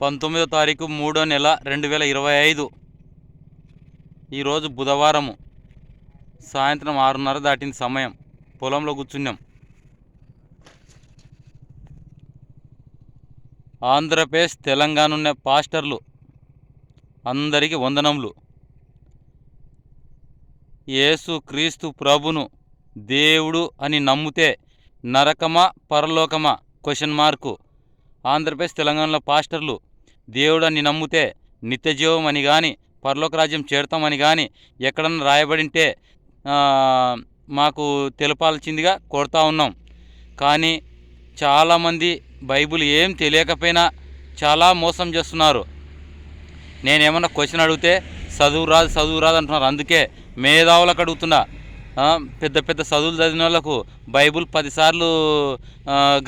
పంతొమ్మిదో తారీఖు మూడో నెల రెండు వేల ఇరవై ఐదు. ఈరోజు బుధవారము. సాయంత్రం ఆరున్నర దాటిన సమయం. పొలంలో కూర్చున్నాం. ఆంధ్రప్రదేశ్ తెలంగాణ ఉన్న పాస్టర్లు అందరికీ వందనములు. యేసు క్రీస్తు ప్రభును దేవుడు అని నమ్మితే నరకమా పరలోకమా? క్వశ్చన్ మార్కు ఆంధ్రప్రదేశ్ తెలంగాణలో పాస్టర్లు దేవుడని నమ్మితే నిత్యజీవం అని కానీ పరలోక రాజ్యం చేరుతామని కానీ ఎక్కడన్నా రాయబడింటే మాకు తెలపాల్సిందిగా కోరుతా ఉన్నాం. కానీ చాలామంది బైబిల్ ఏం తెలియకపోయినా చాలా మోసం చేస్తున్నారు. నేనేమన్నా క్వశ్చన్ అడిగితే చదువు రాదు చదువు రాదు అంటున్నారు. అందుకే మేధావులకు అడుగుతున్నా. పెద్ద పెద్ద చదువులు చదివిన వాళ్ళకు బైబుల్ పదిసార్లు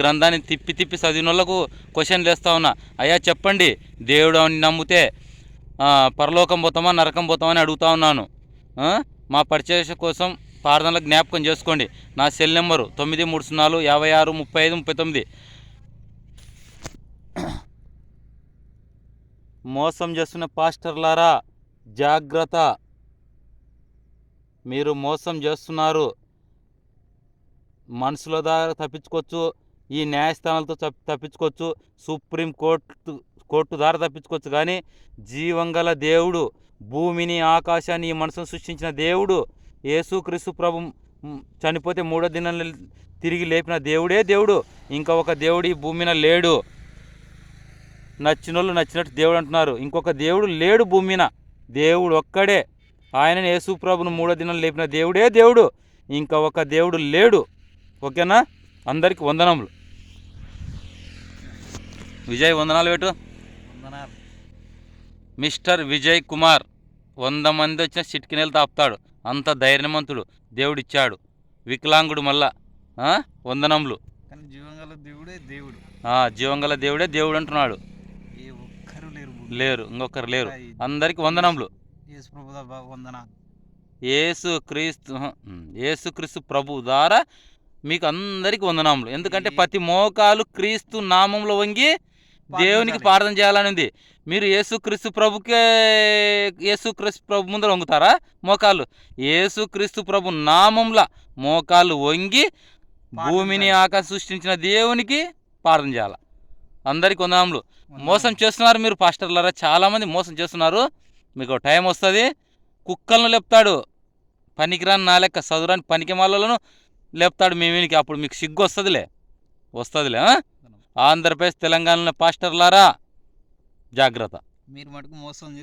గ్రంథాన్ని తిప్పి తిప్పి చదివిన వాళ్ళకు క్వశ్చన్లు వేస్తా ఉన్నా. అయ్యా చెప్పండి. దేవుడు అని నమ్మితే పరలోకం పోతామా నరకం పోతామని అడుగుతా ఉన్నాను. మా పరిచయ కోసం ప్రార్థనలో జ్ఞాపకం చేసుకోండి. నా సెల్ నెంబరు తొమ్మిది మూడు సున్నాలు యాభై ఆరు ముప్పై ఐదు ముప్పై తొమ్మిది. మోసం చేస్తున్న పాస్టర్లారా జాగ్రత్త. మీరు మోసం చేస్తున్నారు. మనుషుల ద్వారా తప్పించుకోవచ్చు. ఈ న్యాయస్థానాలతో తప్పి తప్పించుకోవచ్చు. సుప్రీం కోర్టు కోర్టు ద్వారా తప్పించుకోవచ్చు. కానీ జీవంగల దేవుడు భూమిని ఆకాశాన్ని ఈ మనసును సృష్టించిన దేవుడు యేసుక్రీస్తు ప్రభు చనిపోతే మూడో దినం తిరిగి లేపిన దేవుడే దేవుడు. ఇంకా ఒక దేవుడు ఈ భూమిన లేడు. నచ్చిన వాళ్ళు నచ్చినట్టు దేవుడు అంటున్నారు. ఇంకొక దేవుడు లేడు భూమిన. దేవుడు ఒక్కడే. ఆయన యేసు ప్రభును మూడో దినం లేపిన దేవుడే దేవుడు. ఇంకా ఒక దేవుడు లేడు. ఓకేనా? అందరికి వందనములు. విజయ్ వందనాలు పెట్టు వందనాలు. మిస్టర్ విజయ్ కుమార్ వంద మంది వచ్చిన చిట్కినేలు తాపుతాడు అంత ధైర్యవంతుడు దేవుడిచ్చాడు. వికలాంగుడు మళ్ళా? వందనములు. జీవంగల దేవుడే దేవుడు. జీవంగల దేవుడే దేవుడు అంటున్నాడు. లేరు. ఇంకొకరు లేరు. అందరికి వందనములు. యేసు ప్రభు దా వందనాలు. యేసు క్రీస్తు యేసు క్రీస్తు ప్రభు ద్వారా మీకు అందరికి వందనములు. ఎందుకంటే ప్రతి మోకాలు క్రీస్తు నామంలో వంగి దేవునికి. ప్రార్థన చేయాలని ఉంది మీరు యేసుక్రీస్తు ప్రభుకే యేసుక్రీస్తు ప్రభు ముందర వంగుతారా? మోకాలు యేసుక్రీస్తు ప్రభు నామంలా మోకాలు వంగి భూమిని ఆకాశం సృష్టించిన దేవునికి ప్రార్థన చేయాలి. అందరికి వందనములు. మోసం చేస్తున్నారు మీరు పాస్టర్లారా. చాలామంది మోసం చేస్తున్నారు. మీకు టైం వస్తుంది. కుక్కలను లేపుతాడు. పనికిరాని నా లెక్క చదువురాని పనికి మాలను లేపుతాడు మీ వీనికి అప్పుడు మీకు సిగ్గు వస్తుందిలే. వస్తుందిలే? ఆంధ్రప్రదేశ్ తెలంగాణ పాస్టర్లారా? జాగ్రత్త. మీరు మటుకు మోసం